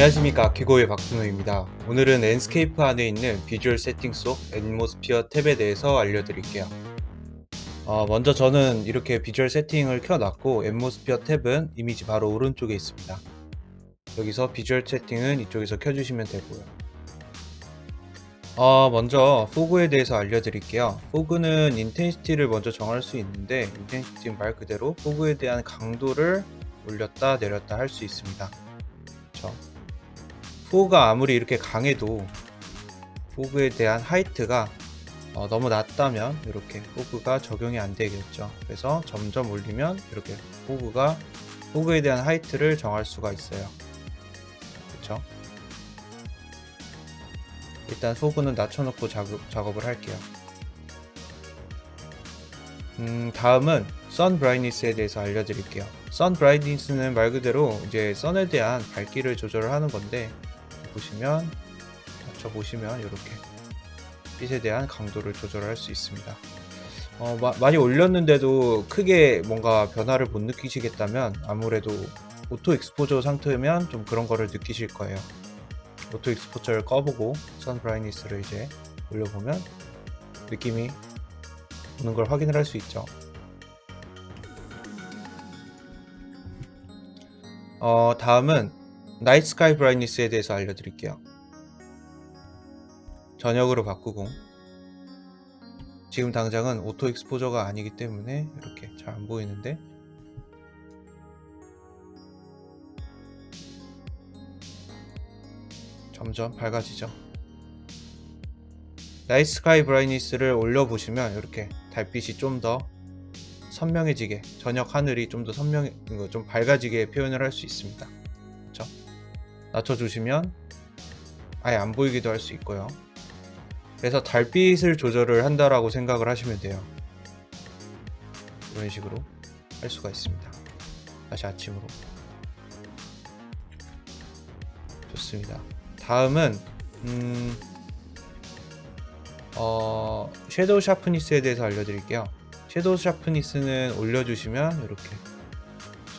안녕하십니까 아키고의 박준호입니다. 오늘은 랜스케이프 안에 있는 비주얼 세팅 속 앰모스피어 탭에 대해서 알려드릴게요. 어, 먼저 저는 이렇게 비주얼 세팅을 켜놨고 앰모스피어 탭은 이미지 바로 오른쪽에 있습니다. 여기서 비주얼 세팅은 이쪽에서 켜주시면 되고요. 어, 먼저 포그에 대해서 알려드릴게요. 포그는 인텐시티를 먼저 정할 수 있는데 인텐시티 말 그대로 포그에 대한 강도를 올렸다 내렸다 할 수 있습니다. 그쵸? 포그가 아무리 이렇게 강해도 포그에 대한 하이트가 어, 너무 낮다면 이렇게 포그가 적용이 안 되겠죠. 그래서 점점 올리면 이렇게 포그가 포그에 대한 하이트를 정할 수가 있어요. 그렇죠? 일단 포그는 낮춰놓고 작업, 작업 을 할게요. 음, 다음은 선 브라이니스에 대해서 알려드릴게요. 선 브라이니스는 말 그대로 이제 선에 대한 밝기를 조절을 하는 건데 보시면 저 보시면 이렇게 빛에 대한 강도를 조절할 수 있습니다. 어, 마- 많이 올렸는데도 크게 뭔가 변화를 못 느끼시겠다면 아무래도 오토 익스포저 상태면 좀 그런 거를 느끼실 거예요. 오토 익스포저를 꺼보고 선 브라이니스를 이제 올려보면 느낌이 오는 걸 확인을 할 수 있죠. 어, 다음은 나이트 스카이 브라이니스에 대해서 알려드릴게요. 저녁으로 바꾸고 지금 당장은 오토 익스포저가 아니기 때문에 이렇게 잘 안 보이는데 점점 밝아지죠. 나이트 스카이 브라이니스를 올려보시면 이렇게 달빛이 좀 더 선명해지게 저녁 하늘이 좀 더 선명 좀 밝아지게 표현을 할 수 있습니다. 그렇죠? 낮춰주시면 아예 안 보이기도 할 수 있고요. 그래서 달빛을 조절을 한다라고 생각을 하시면 돼요. 이런 식으로 할 수가 있습니다. 다시 아침으로. 좋습니다. 다음은 음, 어, 섀도우 샤프니스에 대해서 알려드릴게요. 섀도우 샤프니스는 올려주시면 이렇게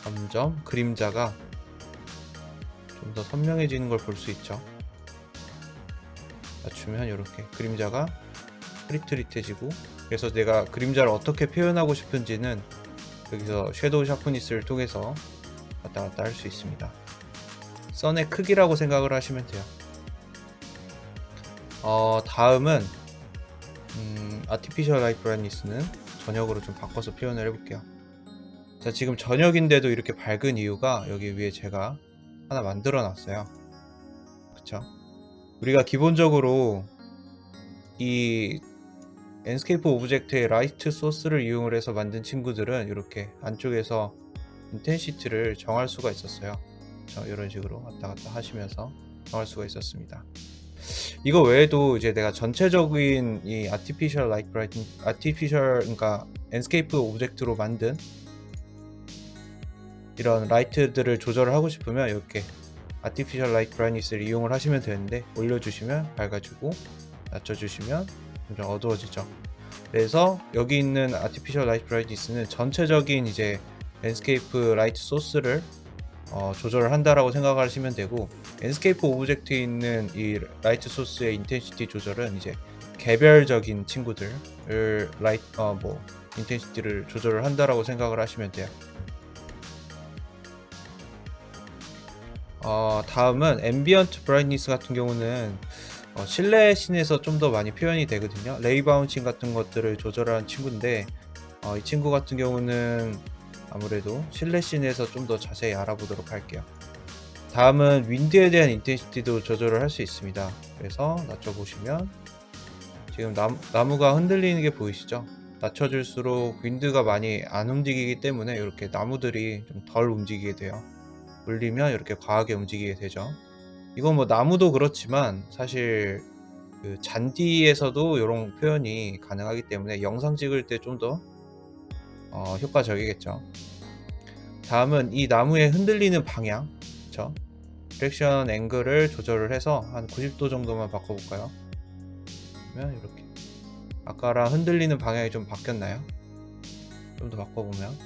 점점 그림자가 좀 더 선명해지는 걸 볼 수 있죠. 맞추면 이렇게 그림자가 흐릿흐릿해지고 그래서 내가 그림자를 어떻게 표현하고 싶은지는 여기서 섀도우 샤프니스를 통해서 왔다 갔다 할 수 있습니다. 선의 크기라고 생각을 하시면 돼요. 어, 다음은 음, 아티피셜 라이트 브라이니스는 저녁으로 좀 바꿔서 표현을 해볼게요. 자, 지금 저녁인데도 이렇게 밝은 이유가 여기 위에 제가 하나 만들어 놨어요. 그쵸? 우리가 기본적으로 이 엔스케이프 오브젝트의 라이트 소스를 이용을 해서 만든 친구들은 이렇게 안쪽에서 인텐시티를 정할 수가 있었어요. 저 이런 식으로 왔다 갔다 하시면서 정할 수가 있었습니다. 이거 외에도 이제 내가 전체적인 이 아티피셜 라이트 브라이팅 아티피셜 그러니까 엔스케이프 오브젝트로 만든 이런 라이트들을 조절을 하고 싶으면 이렇게 아티피셜 라이트 브라이니스를 이용을 하시면 되는데 올려주시면 밝아지고 낮춰주시면 점점 어두워지죠. 그래서 여기 있는 아티피셜 라이트 브라이니스는 전체적인 이제 랜스케이프 라이트 소스를 어, 조절을 한다라고 생각하시면 되고 랜스케이프 오브젝트에 있는 이 라이트 소스의 인텐시티 조절은 이제 개별적인 친구들을 라이트 어 뭐 인텐시티를 조절을 한다라고 생각을 하시면 돼요. 어, 다음은 앰비언트 브라이트니스 같은 경우는 어, 실내 씬에서 좀 더 많이 표현이 되거든요. 레이 바운싱 같은 것들을 조절하는 친구인데 어, 이 친구 같은 경우는 아무래도 실내 씬에서 좀 더 자세히 알아보도록 할게요. 다음은 윈드에 대한 인텐시티도 조절을 할 수 있습니다. 그래서 낮춰보시면 지금 나무, 나무가 흔들리는 게 보이시죠? 낮춰줄수록 윈드가 많이 안 움직이기 때문에 이렇게 나무들이 좀 덜 움직이게 돼요. 올리면 이렇게 과하게 움직이게 되죠. 이건 뭐 나무도 그렇지만 사실 그 잔디에서도 이런 표현이 가능하기 때문에 영상 찍을 때 좀더 어, 효과적이겠죠. 다음은 이 나무의 흔들리는 방향, 그렇죠? 디렉션 앵글을 조절을 해서 한 90도 정도만 바꿔볼까요? 그러면 이렇게 아까랑 흔들리는 방향이 좀 바뀌었나요? 좀 더 바꿔보면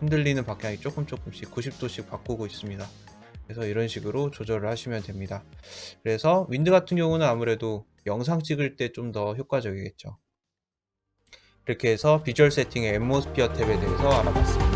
흔들리는 방향이 조금 조금씩 90도씩 바꾸고 있습니다. 그래서 이런 식으로 조절을 하시면 됩니다. 그래서 윈드 같은 경우는 아무래도 영상 찍을 때 좀 더 효과적이겠죠. 이렇게 해서 비주얼 세팅의 앰모스피어 탭에 대해서 알아봤습니다.